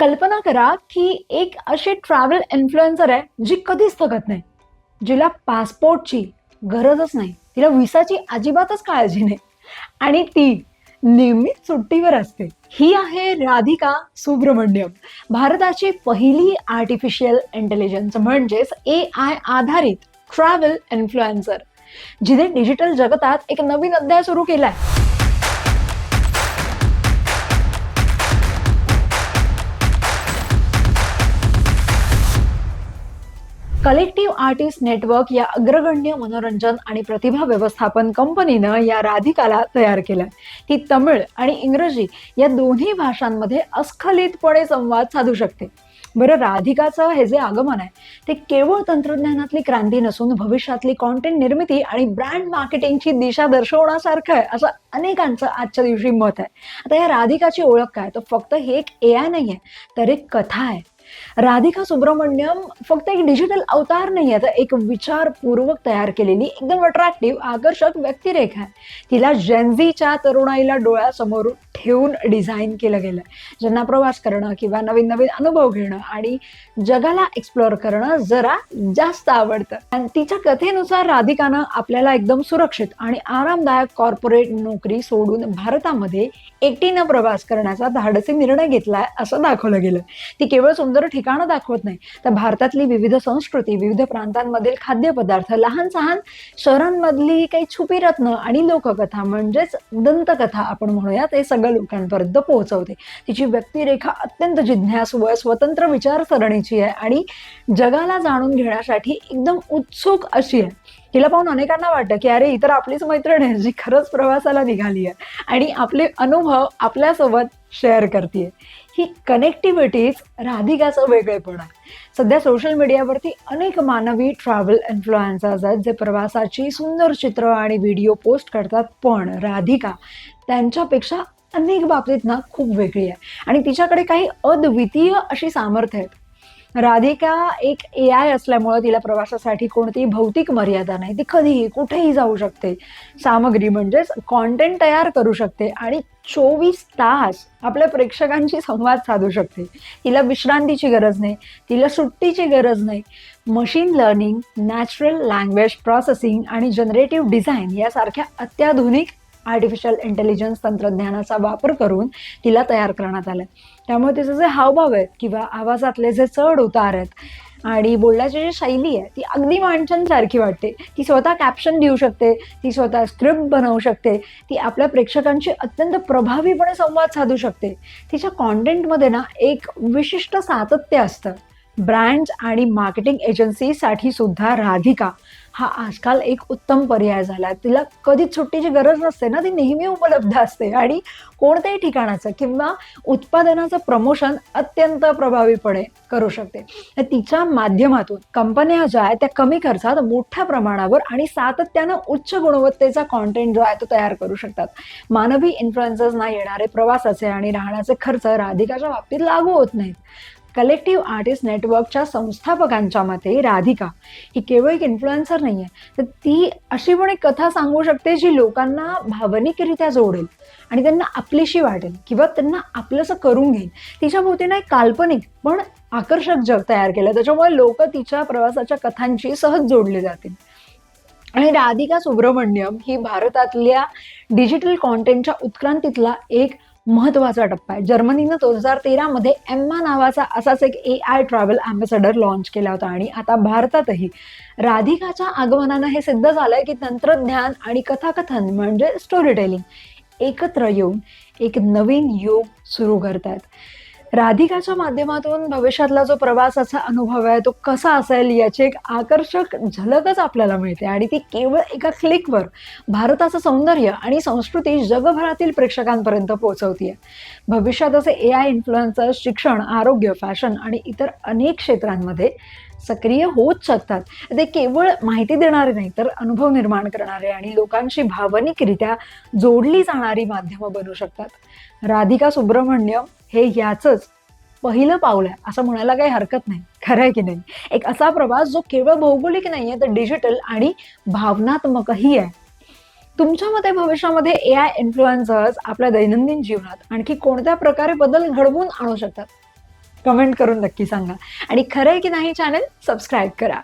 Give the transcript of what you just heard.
कल्पना करा की एक अशी ट्रॅव्हल इन्फ्लुएन्सर आहे जी कधीच थकत नाही जिला पासपोर्टची गरजच नाही तिला विसाची अजिबातच काळजी नाही. आणि ती नेहमीच सुट्टीवर असते. ही आहे राधिका सुब्रमण्यम भारताची पहिली आर्टिफिशियल इंटेलिजन्स म्हणजेच ए आय आधारित ट्रॅव्हल इन्फ्लुएन्सर जिने डिजिटल जगतात एक नवीन अध्याय सुरू केलाय. कलेक्टिव्ह आर्टिस्ट नेटवर्क या अग्रगण्य मनोरंजन आणि प्रतिभा व्यवस्थापन कंपनीनं या राधिकाला तयार केलं. ती तमिळ आणि इंग्रजी या दोन्ही भाषांमध्ये अस्खलितपणे संवाद साधू शकते. बरं राधिकाचं हे जे आगमन आहे ते केवळ तंत्रज्ञानातली क्रांती नसून भविष्यातली कॉन्टेंट निर्मिती आणि ब्रँड मार्केटिंगची दिशा दर्शवण्यासारखं आहे असं अनेकांचं आजच्या दिवशी मत आहे. आता या राधिकाची ओळख काय? तर फक्त हे एक ए आय नाही आहे तर एक कथा आहे. राधिका सुब्रमण्यम फक्त एक डिजिटल अवतार नाही आहे तर एक विचारपूर्वक तयार केलेली एकदम अट्रॅक्टिव्ह आकर्षक व्यक्तिरेखा आहे. तिला जेन्झीच्या तरुणाईला डोळ्यासमोर ठेवून डिझाईन केलं गेलं ज्यांना प्रवास करणं किंवा नवीन नवीन अनुभव घेणं आणि जगाला एक्सप्लोअर करणं जरा जास्त आवडतं. आणि तिच्या कथेनुसार राधिकानं आपल्याला एकदम सुरक्षित आणि आरामदायक कॉर्पोरेट नोकरी सोडून भारतामध्ये एकटीनं प्रवास करण्याचा धाडसी निर्णय घेतलाय असं दाखवलं गेलं ती केवळ सुंदर ठिकाणं दाखवत नाही. तर भारतातली विविध संस्कृती विविध प्रांतांमधील खाद्यपदार्थ लहान सहान शहरांमधली काही छुपी रत्न आणि लोककथा म्हणजेच दंतकथा आपण म्हणूया ते सगळं लोकांपर्यंत पोहोचवते. तिची व्यक्तिरेखा अत्यंत जिज्ञासू व स्वतंत्र विचारसरणीची आहे आणि जगाला जाणून घेण्यासाठी एकदम उत्सुक अशी आहे. तिला पाहून अनेकांना वाटतं की अरे इतर आपलीच मैत्रीण आहे जी खरंच प्रवासाला निघाली आहे. आणि आपले अनुभव आपल्यासोबत शेअर करते ही कनेक्टिव्हिटीज राधिकाचं वेगळेपण आहे. सध्या सोशल मीडियावरती अनेक मानवी ट्रॅव्हल इन्फ्लुएन्सर्स आहेत जे प्रवासाची सुंदर चित्र आणि व्हिडिओ पोस्ट करतात पण राधिका त्यांच्यापेक्षा अनेक बाबतीत ना खूप वेगळी आहे. आणि तिच्याकडे काही अद्वितीय अशी सामर्थ्य आहेत. राधिका एक ए आय असल्यामुळं तिला प्रवासासाठी कोणतीही भौतिक मर्यादा नाही. ती कधीही कुठेही जाऊ शकते. सामग्री म्हणजेच कॉन्टेंट तयार करू शकते आणि चोवीस तास आपल्या प्रेक्षकांशी संवाद साधू शकते. तिला विश्रांतीची गरज नाही. तिला सुट्टीची गरज नाही. Machine learning natural language processing आणि जनरेटिव्ह डिझाईन यासारख्या अत्याधुनिक आर्टिफिशियल इंटेलिजन्स तंत्रज्ञानाचा वापर करून तिला तयार करण्यात आलं. त्यामुळे तिचे जे हावभाव आहेत किंवा आवाजातले जे चढ उतार आहेत आणि बोलण्याची जी शैली आहे ती अगदी माणसांसारखी वाटते. ती स्वतः कॅप्शन देऊ शकते ती स्वतः स्क्रिप्ट बनवू शकते ती आपल्या प्रेक्षकांशी अत्यंत प्रभावीपणे संवाद साधू शकते. तिच्या कॉन्टेंटमध्ये ना एक विशिष्ट सातत्य असतं. ब्रँड्स आणि मार्केटिंग एजन्सीसाठी सुद्धा राधिका हा आजकाल एक उत्तम पर्याय झाला आहे तिला कधीच सुट्टीची गरज नसते ना ती नेहमी उपलब्ध असते. आणि कोणत्याही ठिकाणाचं किंवा उत्पादनाचं प्रमोशन अत्यंत प्रभावीपणे करू शकते. तर तिच्या माध्यमातून कंपन्या ज्या आहेत त्या कमी खर्चात मोठ्या प्रमाणावर आणि सातत्यानं उच्च गुणवत्तेचा कॉन्टेंट जो आहे तो तयार करू शकतात. मानवी इन्फ्लुएन्सर्सना येणारे प्रवासाचे आणि राहण्याचे खर्च राधिकाच्या बाबतीत लागू होत नाहीत. कलेक्टिव्ह आर्टिस्ट नेटवर्कच्या संस्थापकांच्या मते राधिका ही केवळ एक इन्फ्लुएन्सर नाही आहे तर ती अशी पण एक कथा सांगू शकते जी लोकांना भावनिकरित्या जोडेल आणि त्यांना आपलीशी वाटेल किंवा त्यांना आपलंसं करून घेईल. तिच्या भोवतीनं एक काल्पनिक पण आकर्षक जग तयार केलं. त्याच्यामुळे लोक तिच्या प्रवासाच्या कथांशी सहज जोडले जातील. आणि राधिका सुब्रमण्यम ही भारतातल्या डिजिटल कॉन्टेंटच्या उत्क्रांतीतला एक महत्त्वाचा टप्पा आहे. जर्मनीनं दोन हजार तेरामध्ये एम्मा नावाचा असाच एक A I travel ambassador launch केला होता आणि आता भारतातही राधिकाच्या आगमनानं हे सिद्ध झालंय की तंत्रज्ञान आणि कथाकथन म्हणजे स्टोरी टेलिंग एकत्र येऊन एक नवीन योग सुरू करतायत. राधिकाच्या माध्यमातून भविष्यातला जो प्रवासाचा अनुभव आहे तो कसा असेल याची एक आकर्षक झलकच आपल्याला मिळते. आणि ती केवळ एका क्लिकवर भारताचं सौंदर्य आणि संस्कृती जगभरातील प्रेक्षकांपर्यंत पोहोचवते भविष्यात असे ए आय इन्फ्लुएन्सर्स शिक्षण आरोग्य फॅशन आणि इतर अनेक क्षेत्रांमध्ये सक्रिय होत शकतात. ते केवळ माहिती देणारे नाही तर अनुभव निर्माण करणारे आणि लोकांशी भावनिकरित्या जोडली जाणारी माध्यमं बनू शकतात. राधिका सुब्रमण्यम हे याचंच पहिलं पाऊल आहे असं म्हणायला काही हरकत नाही. खरं आहे की नाही? एक असा प्रवास जो केवळ भौगोलिक नाही आहे तर डिजिटल आणि भावनात्मकही आहे. तुमच्या मते भविष्यामध्ये ए आय इन्फ्लुएन्सर्स आपल्या दैनंदिन जीवनात आणखी कोणत्या प्रकारे बदल घडवून आणू शकतात? कमेंट करून नक्की सांगा. आणि खरं आहे की नाही चॅनल सबस्क्राईब करा.